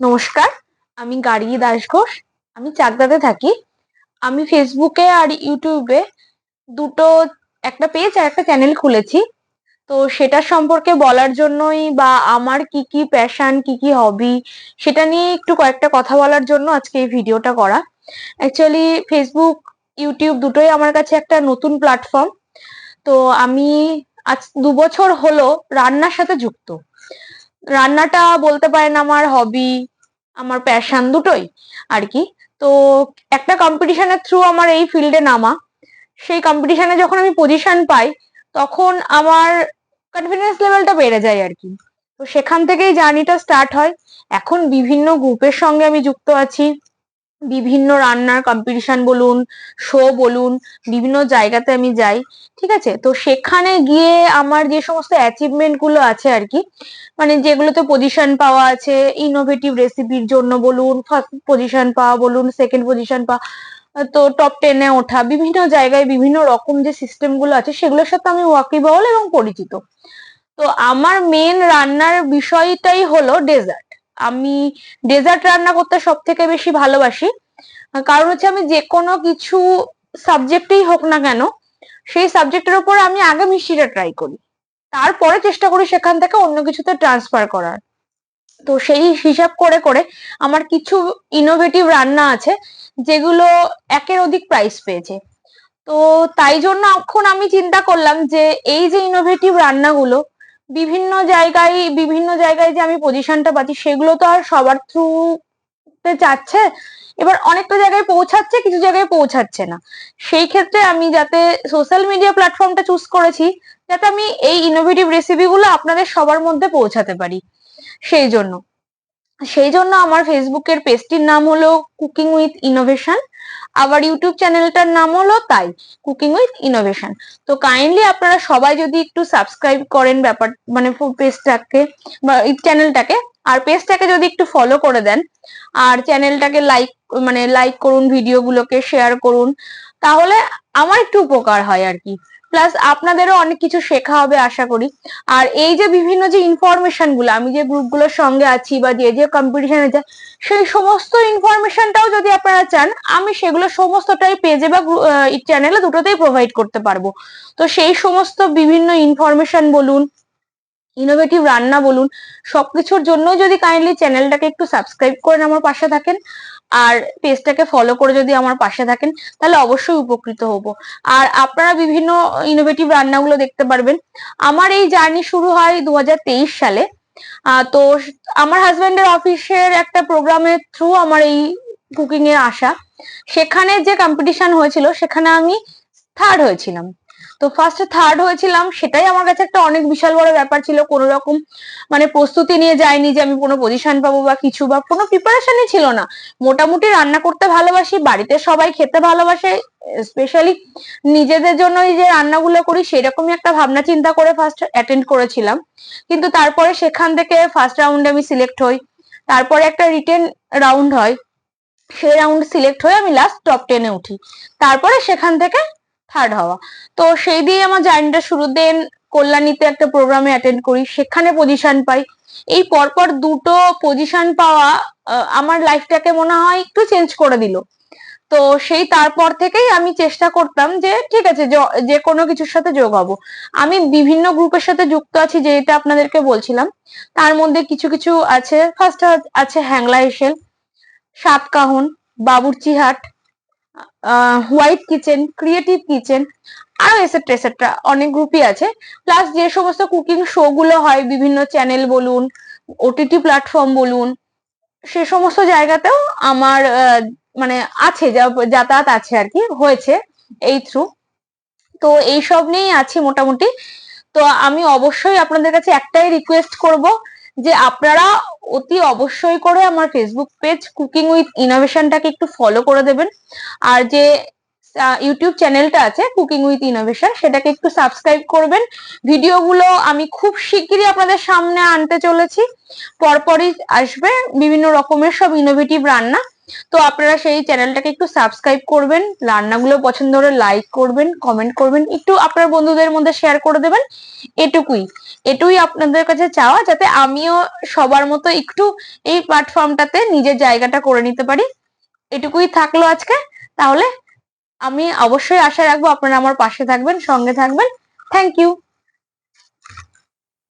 নমস্কার, আমি গার্গী দাস ঘোষ, আমি চাকদাতে থাকি। আমি ফেসবুকে আর ইউটিউবে দুটো, একটা পেজ আর একটা চ্যানেল খুলেছি। তো সেটা সম্পর্কে বলার জন্যই বা আমার কি কি প্যাশন কি কি হবি সেটা নিয়ে একটু কয়েকটা কথা বলার জন্য আজকে এই ভিডিওটা করা। অ্যাকচুয়ালি ফেসবুক ইউটিউব দুটোই আমার কাছে একটা নতুন প্ল্যাটফর্ম তো আমি আজ দু বছর হলো রান্নার সাথে যুক্ত। রান্নাটা বলতে পারেন আমার হবি আমার প্যাশন দুটোই আর কি। তো একটা কম্পিটিশনের থ্রু আমার এই ফিল্ডে নামা। সেই কম্পিটিশনে যখন আমি পজিশন পাই, তখন আমার কনফিডেন্স লেভেলটা বেড়ে যায় আর কি। তো সেখান থেকেই জার্নিটা স্টার্ট হয়। এখন বিভিন্ন গ্রুপের সঙ্গে আমি যুক্ত আছি। বিভিন্ন রান্নার কম্পিটিশন বলুন শো বলুন, বিভিন্ন জায়গাতে আমি যাই, ঠিক আছে? তো সেখানে গিয়ে আমার যে সমস্ত অ্যাচিভমেন্টগুলো আছে আর কি মানে যেগুলোতে পজিশন পাওয়া আছে ইনোভেটিভ রেসিপির জন্য বলুন ফার্স্ট পজিশন পাওয়া বলুন সেকেন্ড পজিশন পাওয়া, তো টপ টেনে ওঠা, বিভিন্ন জায়গায় বিভিন্ন রকম যে সিস্টেমগুলো আছে, সেগুলোর সাথে আমি ওয়াকিবহল এবং পরিচিত। তো আমার মেন রান্নার বিষয়টাই হলো ডেজার্ট আমি ডেজার্ট রান্না করতে সব থেকে বেশি ভালোবাসি। কারণ হচ্ছে আমি যে কোনো কিছু সাবজেক্টেই হোক না কেন, সেই সাবজেক্টের উপর আমি আগে মিষ্টিটা ট্রাই করি। তারপরে চেষ্টা করি সেখান থেকে অন্য কিছুতে ট্রান্সফার করার। তো সেই হিসাব করে করে আমার কিছু ইনোভেটিভ রান্না আছে, যেগুলো একের অধিক প্রাইস পেয়েছে। তো তাই জন্য এখন আমি চিন্তা করলাম যে এই যে ইনোভেটিভ রান্নাগুলো বিভিন্ন জায়গায় বিভিন্ন জায়গায় যে আমি পজিশনটা পাচ্ছি, সেগুলো তো আর সবার থ্রুতে যাচ্ছে এবার অনেকটা জায়গায় পৌঁছাচ্ছে, কিছু জায়গায় পৌঁছাচ্ছে না। সেই ক্ষেত্রে আমি যাতে সোশ্যাল মিডিয়া প্ল্যাটফর্মটা চুজ করেছি, যাতে আমি এই ইনোভেটিভ রেসিপিগুলো আপনাদের সবার মধ্যে পৌঁছাতে পারি। সেই জন্য। সেই জন্য আমার ফেসবুকের পেজটির নাম হলো কুকিং উইথ ইনোভেশন আবার ইউটিউব চ্যানেলটার নাম হলো তাই কুকিং উইথ ইনোভেশন তো কাইন্ডলি আপনারা সবাই যদি একটু সাবস্ক্রাইব করেন ব্যাপার মানে পেজটাকে বা চ্যানেলটাকে আর পেজটাকে যদি একটু ফলো করে দেন, আর চ্যানেলটাকে লাইক মানে লাইক করুন ভিডিওগুলোকে শেয়ার করুন, তাহলে আমার একটু উপকার হয় আর কি। প্লাস আপনাদেরও অনেক কিছু শেখা হবে, আশা করি। আর এই যে বিভিন্ন যে ইনফরমেশনগুলো, আমি যে গ্রুপগুলোর সঙ্গে আছি বা যে যে কম্পিটিশনে যাই সেই সমস্ত ইনফরমেশনটাও যদি আপনারা চান, আমি সেগুলো সমস্তটাই পেজে বা চ্যানেলে দুটোতেই প্রোভাইড করতে পারব। তো সেই সমস্ত বিভিন্ন ইনফরমেশন বলুন ইনোভেটিভ রান্না বলুন, সবকিছুর জন্য যদি কাইন্ডলি চ্যানেলটাকে একটু সাবস্ক্রাইব করেন আমার পাশে থাকেন, আর পেজটাকে ফলো করে যদি আমার পাশে থাকেন, তাহলে অবশ্যই উপকৃত হব। আর আপনারা বিভিন্ন ইনোভেটিভ রান্নাগুলো দেখতে পারবেন। আমার এই জার্নি শুরু হয় দু হাজার তেইশ সালে। তো আমার হাজব্যান্ডের অফিসের একটা প্রোগ্রামের থ্রু আমার এই কুকিং এ আসা সেখানে যে কম্পিটিশন হয়েছিল, সেখানে আমি থার্ড হয়েছিলাম। তো ফার্স্টে থার্ড হয়েছিলাম, সেটাই আমার কাছে একটা অনেক বিশাল বড় ব্যাপার ছিল। কোনো রকম মানে প্রস্তুতি নিয়ে যাইনি যে আমি কোনো পজিশন পাবো বা কিছু বা কোনো প্রিপারেশনই ছিল না। মোটামুটি রান্না করতে ভালোবাসি, বাড়িতে সবাই খেতে ভালোবাসে স্পেশালি নিজেদের জন্যই যে রান্নাগুলো করি, সেরকমই একটা ভাবনা চিন্তা করে ফার্স্ট অ্যাটেন্ড করেছিলাম। কিন্তু তারপরে সেখান থেকে ফার্স্ট রাউন্ডে আমি সিলেক্ট হই। তারপরে একটা রিটেন রাউন্ড হয়। সেই রাউন্ড সিলেক্ট হয়ে আমি লাস্ট টপ টেনে উঠি। তারপরে সেখান থেকে থার্ড হওয়া। তো সেই দিয়ে আমার জার্নিটা শুরু। দেন কল্যাণীতে একটা প্রোগ্রামে অ্যাটেন্ড করি, সেখানে পজিশন পাই। এই পরপর দুটো পজিশন পাওয়া আমার লাইফটাকে মনে হয় একটু চেঞ্জ করে দিল। তো সেই তারপর থেকেই আমি চেষ্টা করতাম যে, ঠিক আছে, যে কোনো কিছুর সাথে যোগ হব। আমি বিভিন্ন গ্রুপের সাথে যুক্ত আছি, যেটা আপনাদেরকে বলছিলাম। তার মধ্যে কিছু কিছু আছে। ফার্স্ট আছে Hangla Heshel Satkahon Baburchihat white kitchen creative kitchen আরও এসেট্রা এসেট্রা অনেক গ্রুপই আছে। প্লাস যে সমস্ত কুকিং শো গুলো হয়, বিভিন্ন চ্যানেল বলুন ওটিটি প্ল্যাটফর্ম বলুন, সে সমস্ত জায়গাতেও আমার মানে আছে যাতায়াত আছে আর কি, হয়েছে এই থ্রু তো এইসব নিয়েই আছি মোটামুটি। তো আমি অবশ্যই আপনাদের কাছে একটাই রিকোয়েস্ট করব যে আপনারা অতি অবশ্যই করে আমার ফেসবুক পেজ কুকিং উইথ ইনোভেশনটাকে একটু ফলো করে দেবেন। আর যে ইউটিউব চ্যানেলটা আছে কুকিং উইথ ইনোভেশন সেটাকে একটু সাবস্ক্রাইব করবেন। ভিডিওগুলো আমি খুব শিগগিরই আপনাদের সামনে আনতে চলেছি। পরপরই আসবে বিভিন্ন রকমের সব ইনোভেটিভ রান্না। তো আপনারা সেই চ্যানেলটাকে একটু সাবস্ক্রাইব করবেন, রান্নাগুলো পছন্দ হলে লাইক করবেন কমেন্ট করবেন, একটু আপনার বন্ধুদের মধ্যে শেয়ার করে দেবেন, এটুকুই। এটুই আপনাদের কাছে চাওয়া যাতে আমিও সবার মতো একটু এই প্ল্যাটফর্মটাতে নিজের জায়গাটা করে নিতে পারি। এটুকুই থাকল আজকে। তাহলে আমি অবশ্যই আশা রাখব আপনারা আমার পাশে থাকবেন, সঙ্গে থাকবেন। Thank you